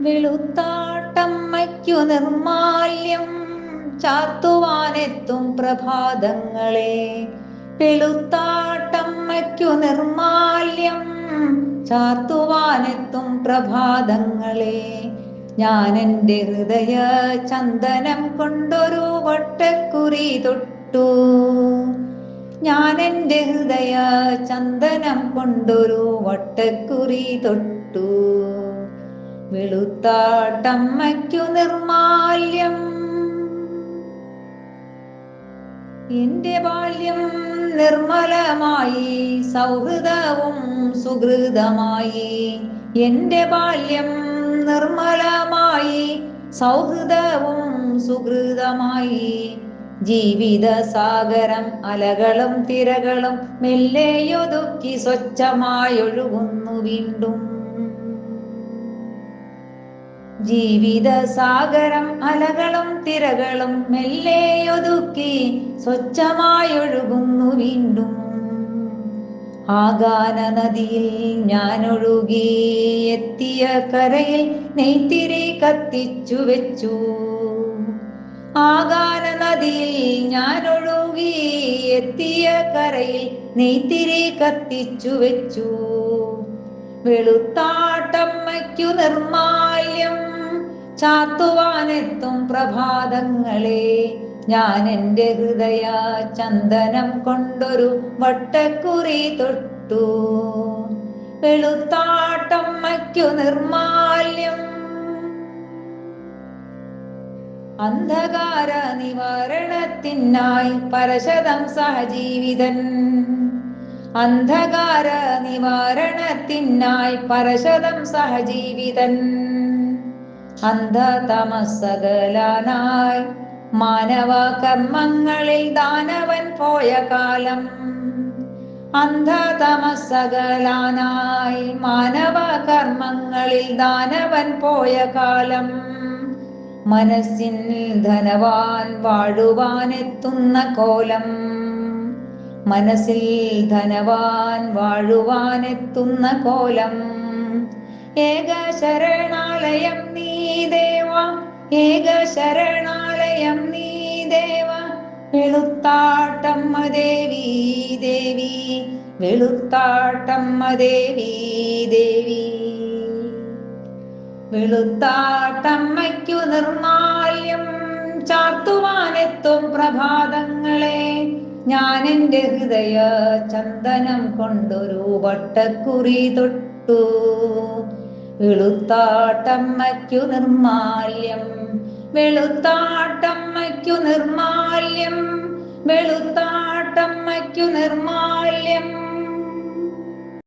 വെളുത്താട്ടമ്മയ്ക്കു നിർമാല്യം ചാത്തുവാനെത്തും പ്രഭാതങ്ങളെ. വെളുത്താട്ടമ്മയ്ക്കു നിർമാല്യം ചാത്തുവാനെത്തും പ്രഭാതങ്ങളെ. ഞാൻ എന്റെ ഹൃദയ ചന്ദനം കൊണ്ടൊരു വട്ടക്കുറി തൊട്ടു. ഞാൻ എന്റെ ഹൃദയ ചന്ദനം കൊണ്ടൊരു വട്ടക്കുറി തൊട്ടു. വെളുത്താട്ടമ്മയ്ക്കു നിർമാല്യം. എന്റെ ബാല്യം നിർമ്മലമായി സൗഹൃദവും സുഹൃതമായി എന്റെ ബാല്യം നിർമ്മലമായി സൗഹൃദവും സുഹൃതമായി ജീവിത സാഗരം അലകളും തിരകളും മെല്ലെയൊതുക്കി സ്വച്ഛമായൊഴുകുന്നു വീണ്ടും. ജീവിത സാഗരം അലകളും തിരകളും മെല്ലെയൊതുക്കി സ്വച്ഛമായൊഴുകുന്നു വീണ്ടും. ആഗാന നദിയിൽ ഞാൻ ഒഴുകി എത്തിയ കരയിൽ നെയ്ത്തിരി കത്തിച്ചു വെച്ചു. ആഗാന നദിയിൽ ഞാൻ ഒഴുകി എത്തിയ കരയിൽ നെയ്ത്തിരി കത്തിച്ചു വെച്ചു. വെളുത്താട്ടമ്മയ്ക്കു നിർമാല്യം ചാത്തുവാനെത്തും പ്രഭാതങ്ങളെ. ഞാൻ എന്റെ ഹൃദയ ചന്ദനം കൊണ്ടൊരു വട്ടക്കുറി തൊട്ടു. വെളുത്താട്ടമ്മയ്ക്കു നിർമാല്യം. അന്ധകാര നിവാരണത്തിനായി പരശതം സഹജീവിതൻ. അന്ധകാര നിവാരണത്തിനായി പരശതം സഹജീവിതൻ. അന്ധതമസകലാനായി മാനവ കർമ്മങ്ങളിൽ ദാനവൻ പോയ കാലം. അന്ധതമസകലാനായി മാനവ കർമ്മങ്ങളിൽ ദാനവൻ പോയ കാലം. മനസ്സിൻ ധനവാൻ വാഴുവാനെത്തുന്ന കോലം. മനസ്സിൽ ധനവാൻ വാഴുവാനെത്തുന്ന കോലം. ഏക ശരണാലയം നീ ദേവ ഏക ശരണാലയം നീ ദേവ. വെളുത്താട്ടമ്മ ദേവി ദേവി വെളുത്താട്ടമ്മ ദേവി ദേവി. വെളുത്താട്ടമ്മയ്ക്കു നിർമാല്യം ചാർത്തുവാനെത്തും പ്രഭാതങ്ങളെ. ഞാൻ എന്റെ ഹൃദയ ചന്ദനം കൊണ്ടൊരു വട്ടക്കുറി തൊട്ടു. വെളുത്താട്ടമ്മയ്ക്കു നിർമാല്യം. വെളുത്താട്ടമ്മയ്ക്കു നിർമാല്യം. വെളുത്താട്ടമ്മയ്ക്കു നിർമാല്യം.